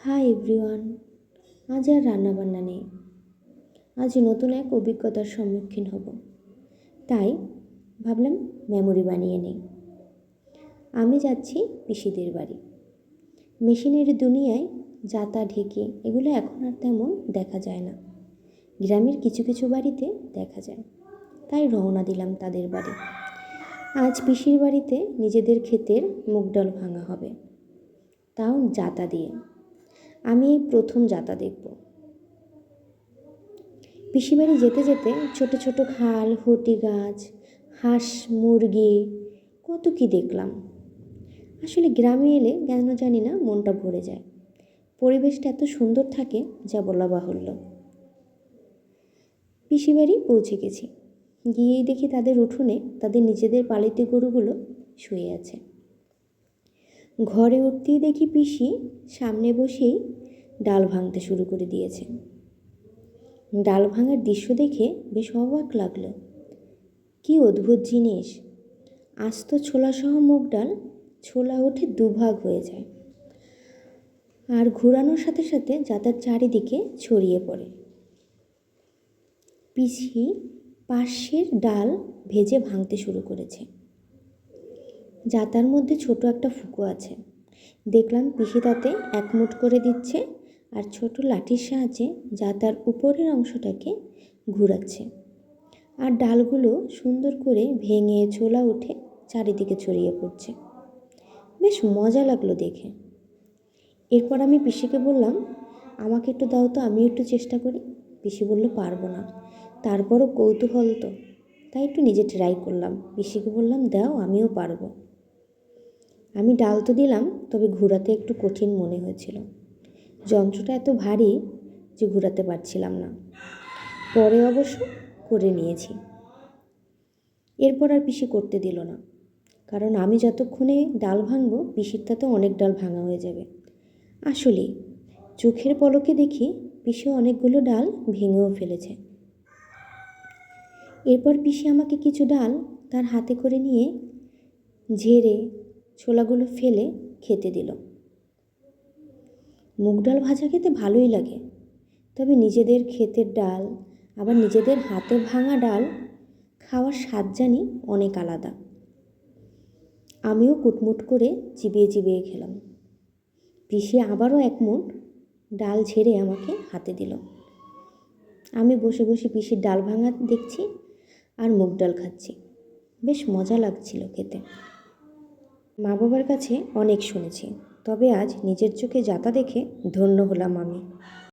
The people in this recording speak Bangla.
হাই এভরিওয়ান, আজ আর রান্নাবান্না নেই। আজ নতুন এক অভিজ্ঞতার সম্মুখীন হব। তাই ভাবলাম মেমোরি বানিয়ে নেই। আমি যাচ্ছি পিসিদের বাড়ি। মেশিনের দুনিয়ায় জাতা ঢেকে এগুলো এখন আর তেমন দেখা যায় না। গ্রামের কিছু কিছু বাড়িতে দেখা যায়। তাই রওনা দিলাম তাদের বাড়ি। আজ পিসির বাড়িতে নিজেদের ক্ষেতের মুগ ডাল ভাঙা হবে। তাও জাতা দিয়ে। আমি এই প্রথম যাতা দেখব। পিসিবাড়ি যেতে যেতে ছোট ছোট খাল, হটি গাছ, হাঁস, মুরগি, কত কি দেখলাম। আসলে গ্রামে এলে কেন জানি না মনটা ভরে যায়। পরিবেশটা এত সুন্দর থাকে যা বলা বাহুল্য। পিসিবাড়ি পৌঁছে গেছি। গিয়েই দেখি তাদের উঠোনে তাদের নিজেদের পালিত গরুগুলো শুয়ে আছে। ঘরে উঠতেই দেখি পিসি সামনে বসেই ডাল ভাঙতে শুরু করে দিয়েছে। ডাল ভাঙার দৃশ্য দেখে বেশ অবাক লাগল। কি অদ্ভুত জিনিস! আস্ত ছোলাসহ মুগ ডাল ছোলা উঠে দুভাগ হয়ে যায়। আর ঘোরানোর সাথে সাথে যাতার চারিদিকে ছড়িয়ে পড়ে। পিসি পাশের ডাল ভেজে ভাঙতে শুরু করেছে। জাতার মধ্যে ছোট একটা ফুকো আছে। দেখলাম পিসি তাতে এক মুঠ করে দিচ্ছে আর ছোট লাঠির সাহায্যে জাতার উপরের অংশটাকে ঘুরাচ্ছে। আর ডালগুলো সুন্দর করে ভেঙে ছোলা উঠে চারিদিকে ছড়িয়ে পড়ছে। বেশ মজা লাগল দেখে। এরপর আমি পিসিকে বললাম, আমাকে একটু দাও তো আমি একটু চেষ্টা করি। পিসি বলল, পারব না। তারপরও কৌতূহল তো। তাই একটু নিজে ট্রাই করলাম। পিসিকে বললাম, দাও, আমিও পারব। আমি ডাল তো দিলাম, তবে ঘোরাতে একটু কঠিন মনে হয়েছিল। যন্ত্রটা এত ভারী যে ঘোরাতে পারছিলাম না। পরে অবশ্য করে নিয়েছি। এরপর আর পিসি করতে দিল না। কারণ আমি যতক্ষণে ডাল ভাঙবো পিসির তাতে অনেক ডাল ভাঙা হয়ে যাবে। আসলে চোখের পলকে দেখি পিসি অনেকগুলো ডাল ভেঙেও ফেলেছে। এরপর পিসি আমাকে কিছু ডাল তার হাতে করে নিয়ে ঝেড়ে ছোলাগুলো ফেলে খেতে দিল। মুগ ডাল ভাজা খেতে ভালোই লাগে, তবে নিজেদের ক্ষেতের ডাল, আবার নিজেদের হাতে ভাঙা ডাল খাওয়ার স্বাদ জানি অনেক আলাদা। আমিও কুটমুট করে চিবিয়ে চিবিয়ে খেলাম। পিসি আবারও এক মুঠ ডাল ঝেড়ে আমাকে হাতে দিল। আমি বসে বসে পিসির ডাল ভাঙা দেখছি আর মুগ ডাল খাচ্ছি। বেশ মজা লাগছিল খেতে। মা বাবার কাছে অনেক শুনেছি, তবে আজ নিজের চোখে যাতা দেখে ধন্য হলাম আমি।